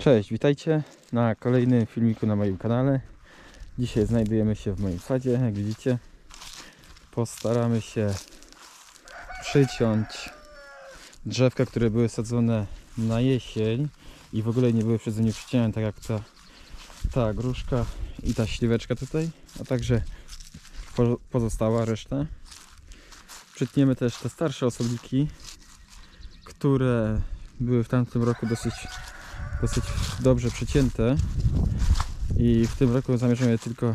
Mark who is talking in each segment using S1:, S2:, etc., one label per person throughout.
S1: Cześć, witajcie na kolejnym filmiku na moim kanale. Dzisiaj znajdujemy się w moim sadzie, jak widzicie. Postaramy się przyciąć drzewka, które były sadzone na jesień i w ogóle nie były przeze mnie przycinane, tak jak ta, ta gruszka i ta śliweczka tutaj, a także po- pozostała reszta. Przytniemy też te starsze osobniki, które były w tamtym roku dosyć dosyć dobrze przycięte i w tym roku zamierzam je tylko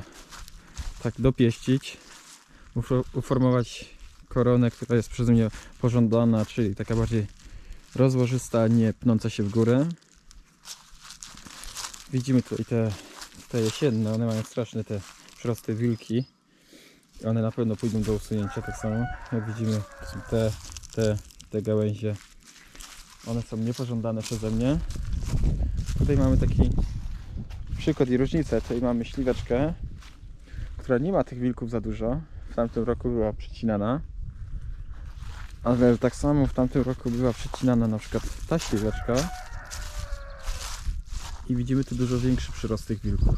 S1: tak dopieścić, ufo- uformować koronę, która jest przeze mnie pożądana, czyli taka bardziej rozłożysta, nie pnąca się w górę. Widzimy tutaj te, te jesienne, one mają straszne te przyrosty wilki. One na pewno pójdą do usunięcia tak samo. Jak widzimy, to są te, te, te gałęzie. One są niepożądane przeze mnie. Tutaj mamy taki przykład i różnicę. Tutaj mamy śliweczkę, która nie ma tych wilków za dużo. W tamtym roku była przecinana. Ale tak samo w tamtym roku była przecinana na przykład ta śliweczka. I widzimy tu dużo większy przyrost tych wilków.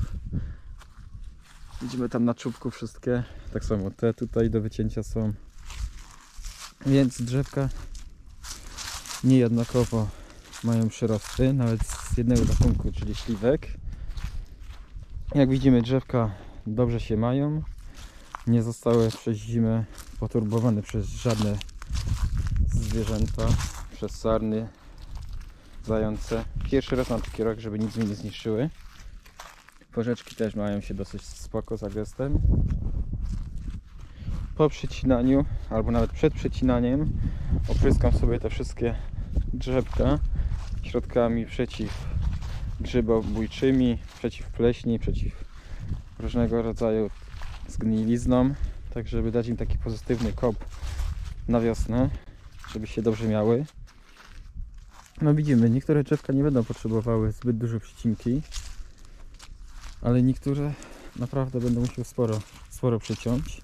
S1: Widzimy tam na czubku wszystkie. Tak samo te tutaj do wycięcia są. Więc drzewka niejednakowo mają przyrosty, nawet z jednego gatunku, czyli śliwek. Jak widzimy drzewka dobrze się mają, nie zostały przez zimę poturbowane przez żadne zwierzęta, przez sarny, zające. Pierwszy raz mam taki rok, żeby nic mi nie zniszczyły. Porzeczki też mają się dosyć spoko za gestem. Po przecinaniu, albo nawet przed przecinaniem opryskam sobie te wszystkie drzewka środkami przeciw grzybobójczymi, przeciw pleśni, przeciw różnego rodzaju zgniliznom, tak żeby dać im taki pozytywny kop na wiosnę, żeby się dobrze miały. No widzimy, niektóre drzewka nie będą potrzebowały zbyt dużo przycinki, ale niektóre naprawdę będą musiały sporo, sporo przyciąć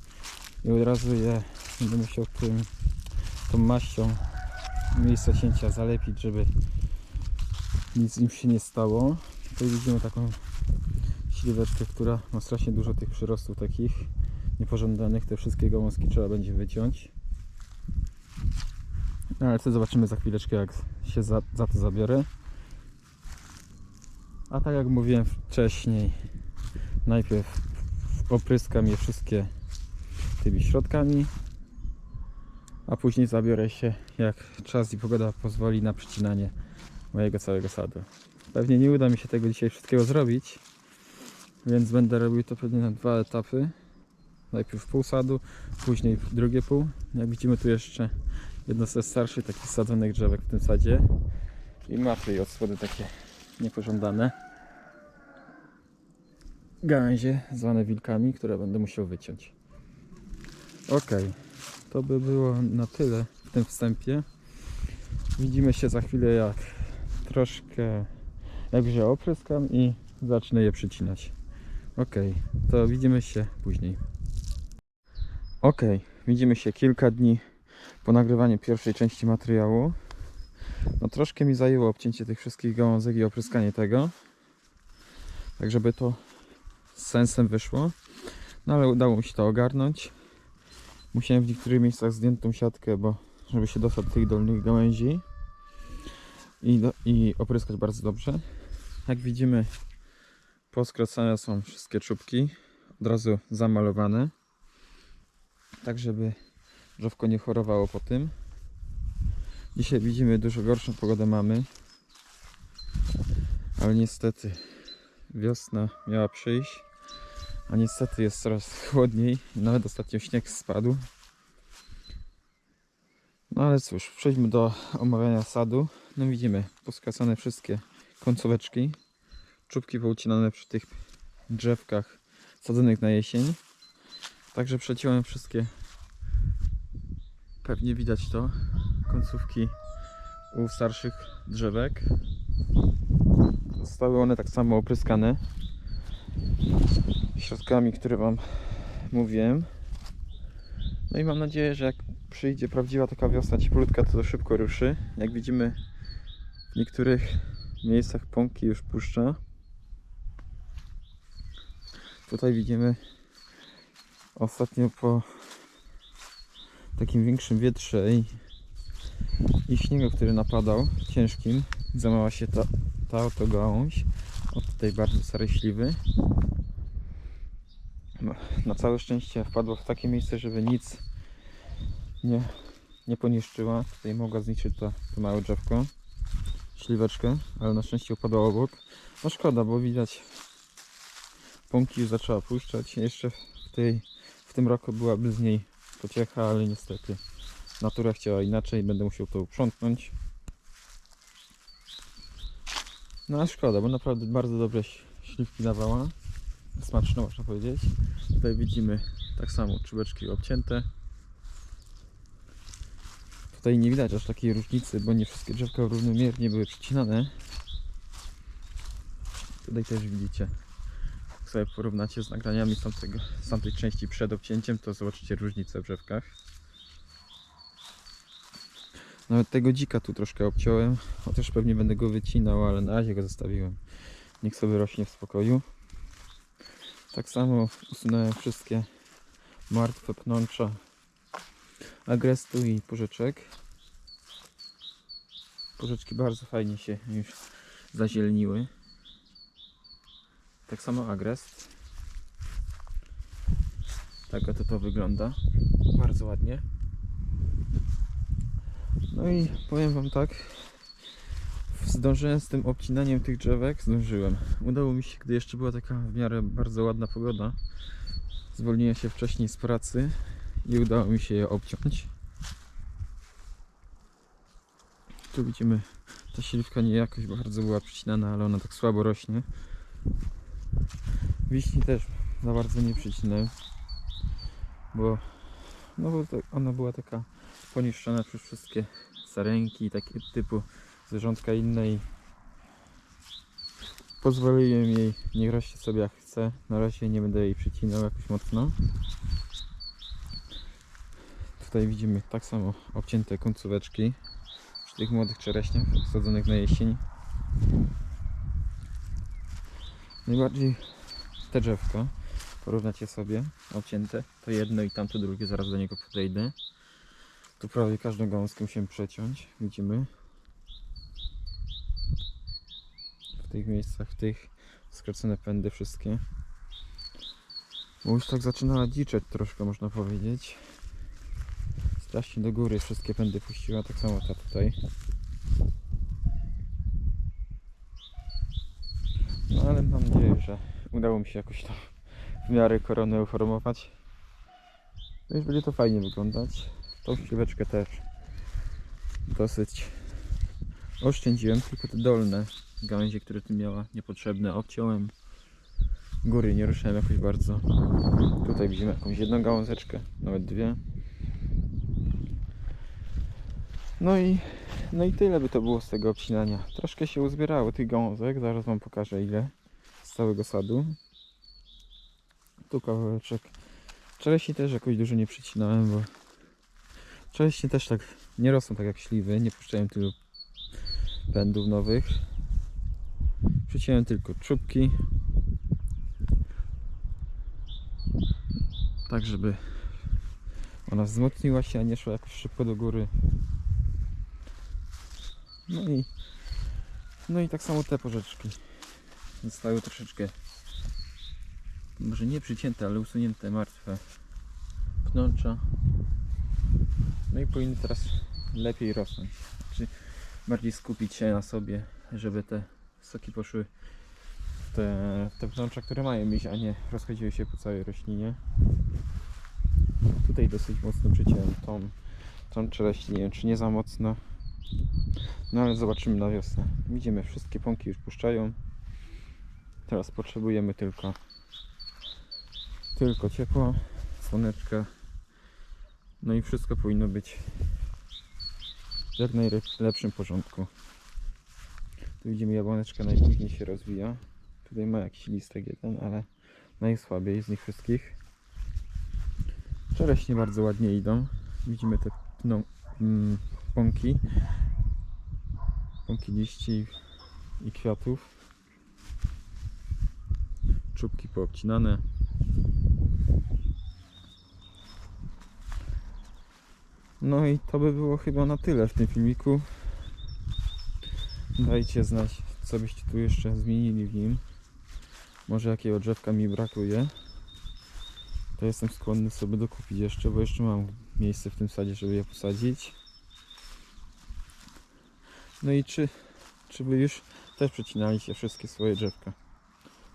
S1: i od razu je będę musiał tym, tą maścią miejsce cięcia zalepić, żeby nic im się nie stało. Tutaj widzimy taką śliweczkę, która ma strasznie dużo tych przyrostów takich niepożądanych. Te wszystkie gałązki trzeba będzie wyciąć. No, ale to zobaczymy za chwileczkę, jak się za, za to zabiorę. A tak jak mówiłem wcześniej, najpierw opryskam je wszystkie tymi środkami, a później zabiorę się, jak czas i pogoda pozwoli, na przycinanie mojego całego sadu. Pewnie nie uda mi się tego dzisiaj wszystkiego zrobić, więc będę robił to pewnie na dwa etapy. Najpierw pół sadu, później drugie pół. Jak widzimy tu jeszcze jedno ze starszych takich sadzonych drzewek w tym sadzie. I ma tutaj od spodu takie niepożądane gałęzie zwane wilkami, które będę musiał wyciąć. Ok, to by było na tyle w tym wstępie. Widzimy się za chwilę jak troszkę jak się opryskam i zacznę je przycinać. Ok, to widzimy się później. Ok, widzimy się kilka dni po nagrywaniu pierwszej części materiału. No troszkę mi zajęło obcięcie tych wszystkich gałązek i opryskanie tego. Tak żeby to z sensem wyszło. No ale udało mi się to ogarnąć. Musiałem w niektórych miejscach zdjąć tą siatkę, bo żeby się dostać do tych dolnych gałęzi i, do, i opryskać bardzo dobrze. Jak widzimy, poskracane są wszystkie czubki, od razu zamalowane, tak żeby drzewko nie chorowało po tym. Dzisiaj widzimy dużo gorszą pogodę mamy, ale niestety wiosna miała przyjść, a niestety jest coraz chłodniej. Nawet ostatnio śnieg spadł. No ale cóż, przejdźmy do omawiania sadu. No widzimy, poskracane wszystkie końcóweczki, czubki poucinane przy tych drzewkach sadzonych na jesień. Także przeciąłem wszystkie, pewnie widać to, końcówki u starszych drzewek. Zostały one tak samo opryskane środkami, które Wam mówiłem. No i mam nadzieję, że jak przyjdzie prawdziwa taka wiosna cieplutka, to to szybko ruszy. Jak widzimy w niektórych miejscach pąki już puszcza. Tutaj widzimy ostatnio po takim większym wietrze i, i śniegu, który napadał ciężkim, zamała się ta, ta oto gałąź. Od tutaj bardzo stare śliwy. Na całe szczęście wpadła w takie miejsce, żeby nic nie, nie poniszczyła. Tutaj mogła zniszczyć to, to małe drzewko, śliweczkę, ale na szczęście upadła obok. No szkoda, bo widać pąki już zaczęła puszczać. Jeszcze w, tej, w tym roku byłaby z niej pociecha, ale niestety natura chciała inaczej. Będę musiał to uprzątnąć. No a szkoda, bo naprawdę bardzo dobre śliwki dawała. Smaczne można powiedzieć. Tutaj widzimy tak samo czubeczki obcięte. Tutaj nie widać aż takiej różnicy, bo nie wszystkie drzewka równomiernie były przycinane. Tutaj też widzicie. Jak sobie porównacie z nagraniami z, tamtego, z tamtej części przed obcięciem, to zobaczycie różnicę w drzewkach. Nawet tego dzika tu troszkę obciąłem, chociaż pewnie będę go wycinał, ale na razie go zostawiłem. Niech sobie rośnie w spokoju. Tak samo usunąłem wszystkie martwe pnącza agrestu i porzeczek. Porzeczki bardzo fajnie się już zazieleniły. Tak samo agrest. Tak oto to wygląda. Bardzo ładnie. No i powiem Wam tak. Zdążyłem z tym obcinaniem tych drzewek, zdążyłem. Udało mi się, gdy jeszcze była taka w miarę bardzo ładna pogoda. Zwolniłem się wcześniej z pracy i udało mi się je obciąć. Tu widzimy, ta śliwka nie jakoś bardzo była przycinana, ale ona tak słabo rośnie. Wiśni też za bardzo nie przycinałem, bo, no bo ona była taka poniszczona przez wszystkie sarenki i takie typu zwierzątka inne i pozwoliłem jej, niech rośnie sobie jak chce. Na razie nie będę jej przycinał jakoś mocno. Tutaj widzimy tak samo obcięte końcóweczki przy tych młodych czereśniach sadzonych na jesień. Najbardziej te drzewka, porównacie sobie, obcięte, to jedno i tamto drugie, zaraz do niego podejdę. Tu prawie każdą gałązkę musimy przeciąć, widzimy. W tych miejscach, w tych skracone pędy wszystkie. Bo już tak zaczynała dziczeć troszkę, można powiedzieć. Strasznie do góry wszystkie pędy puściła, tak samo ta tutaj. No ale mam nadzieję, że udało mi się jakoś to w miarę koronę uformować. No już będzie to fajnie wyglądać. Tą śliweczkę też dosyć oszczędziłem, tylko te dolne gałęzie, które tu miała niepotrzebne obciąłem. Góry nie ruszałem jakoś bardzo. Tutaj widzimy jakąś jedną gałązeczkę, nawet dwie. No i, no i tyle by to było z tego obcinania. Troszkę się uzbierało tych gałązek, zaraz wam pokażę ile z całego sadu. Tu kawałeczek. Czereśni też jakoś dużo nie przycinałem, bo czereśnie też tak nie rosną tak jak śliwy, nie puszczają tylu pędów nowych. Przyciąłem tylko czubki. Tak, żeby ona wzmocniła się, a nie szła jakoś szybko do góry. No i no i tak samo te porzeczki zostały troszeczkę może nie przycięte, ale usunięte martwe pnącza. No i powinny teraz lepiej rosnąć. Znaczy bardziej skupić się na sobie, żeby te soki poszły w te, w te pnącza, które mają iść, a nie rozchodziły się po całej roślinie. Tutaj dosyć mocno przyciąłem tą, tą czereść, nie wiem czy nie za mocno. No ale zobaczymy na wiosnę. Widzimy, wszystkie pąki już puszczają. Teraz potrzebujemy tylko tylko ciepło, słoneczka. No i wszystko powinno być w jak najlepszym porządku. Tu widzimy jabłoneczka najpóźniej się rozwija. Tutaj ma jakiś listek jeden, ale najsłabiej z nich wszystkich. Czereśnie bardzo ładnie idą. Widzimy te mm, pąki. Pąki liści i kwiatów. Czubki poobcinane. No i to by było chyba na tyle w tym filmiku. Dajcie znać, co byście tu jeszcze zmienili w nim. Może jakiego drzewka mi brakuje. To jestem skłonny sobie dokupić jeszcze, bo jeszcze mam miejsce w tym sadzie, żeby je posadzić. No i czy, czy wy już też przecinaliście wszystkie swoje drzewka?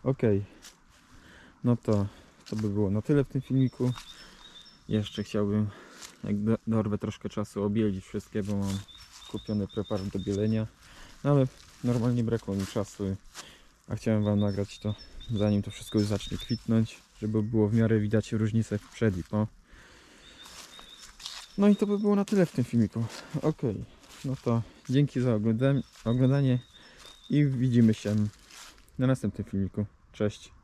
S1: Ok. No to to by było na tyle w tym filmiku. Jeszcze chciałbym, jak do- dorwę troszkę czasu, obielić wszystkie, bo mam kupiony preparat do bielenia. No ale normalnie brakło mi czasu, a chciałem Wam nagrać to zanim to wszystko już zacznie kwitnąć, żeby było w miarę widać różnicę przed i po. No i to by było na tyle w tym filmiku. Ok, no to dzięki za oglądanie, oglądanie i widzimy się na następnym filmiku. Cześć.